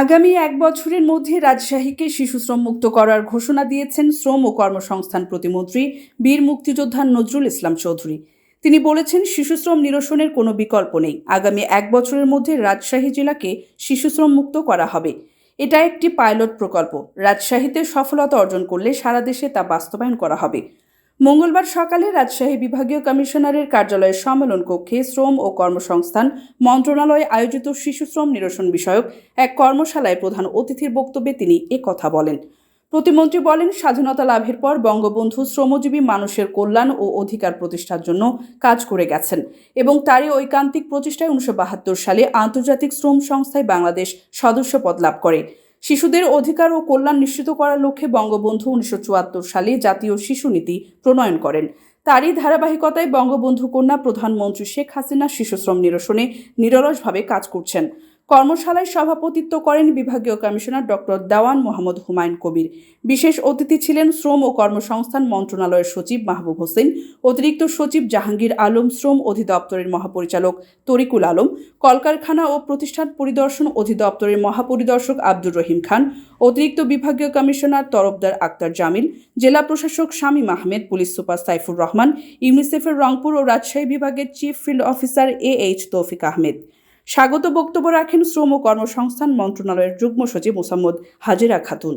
আগামী এক বছরের মধ্যে রাজশাহীকে শিশু শ্রম মুক্ত করার ঘোষণা দিয়েছেন শ্রম ও কর্মসংস্থান প্রতিমন্ত্রী, বীর মুক্তিযোদ্ধা নজরুল ইসলাম চৌধুরী। তিনি বলেছেন শিশু শ্রম নিরসনের কোনো বিকল্প নেই। আগামী এক বছরের মধ্যে রাজশাহী জেলাকে শিশু শ্রম মুক্ত করা হবে। এটা একটি পাইলট প্রকল্প। রাজশাহীতে সফলতা অর্জন করলে সারা দেশে তা বাস্তবায়ন করা হবে। মঙ্গলবার সকালে রাজশাহী বিভাগীয় কমিশনারের কার্যালয়ের সম্মেলন কক্ষে শ্রম ও কর্মসংস্থান মন্ত্রণালয়ে আয়োজিত শিশু শ্রম নিরসন বিষয়ক এক কর্মশালায় প্রধান অতিথির বক্তব্যে তিনি কথা বলেন। প্রতিমন্ত্রী বলেন, স্বাধীনতা লাভের পর বঙ্গবন্ধু শ্রমজীবী মানুষের কল্যাণ ও অধিকার প্রতিষ্ঠার জন্য কাজ করে গেছেন এবং তারই ঐকান্তিক প্রচেষ্টায় উনিশশো বাহাত্তর সালে আন্তর্জাতিক শ্রম সংস্থায় বাংলাদেশ সদস্যপদ লাভ করে। শিশুদের অধিকার ও কল্যাণ নিশ্চিত করার লক্ষ্যে বঙ্গবন্ধু উনিশশো চুয়াত্তর সালে জাতীয় শিশু নীতি প্রণয়ন করেন। তারই ধারাবাহিকতায় বঙ্গবন্ধু কন্যা প্রধানমন্ত্রী শেখ হাসিনা শিশুশ্রম নিরসনে নিরলসভাবে কাজ করছেন। কর্মশালায় সভাপতিত্ব করেন বিভাগীয় কমিশনার ডক্টর দেওয়ান মোহাম্মদ হুমায়ুন কবির। বিশেষ অতিথি ছিলেন শ্রম ও কর্মসংস্থান মন্ত্রণালয়ের সচিব মাহবুব হোসেন, অতিরিক্ত সচিব জাহাঙ্গীর আলম, শ্রম অধিদপ্তরের মহাপরিচালক তরিকুল আলম, কলকারখানা ও প্রতিষ্ঠান পরিদর্শন অধিদপ্তরের মহাপরিদর্শক আব্দুর রহিম খান, অতিরিক্ত বিভাগীয় কমিশনার তরফদার আক্তার জামিল, জেলা প্রশাসক শামীম আহমেদ, পুলিশ সুপার সাইফুর রহমান, ইউনিসেফের রংপুর ও রাজশাহী বিভাগের chief field officer A H Taufiq Ahmed. স্বাগত বক্তব্য রাখেন শ্রম ও কর্মসংস্থান মন্ত্রণালয়ের যুগ্ম সচিব মোসাম্মদ হাজিরা খাতুন।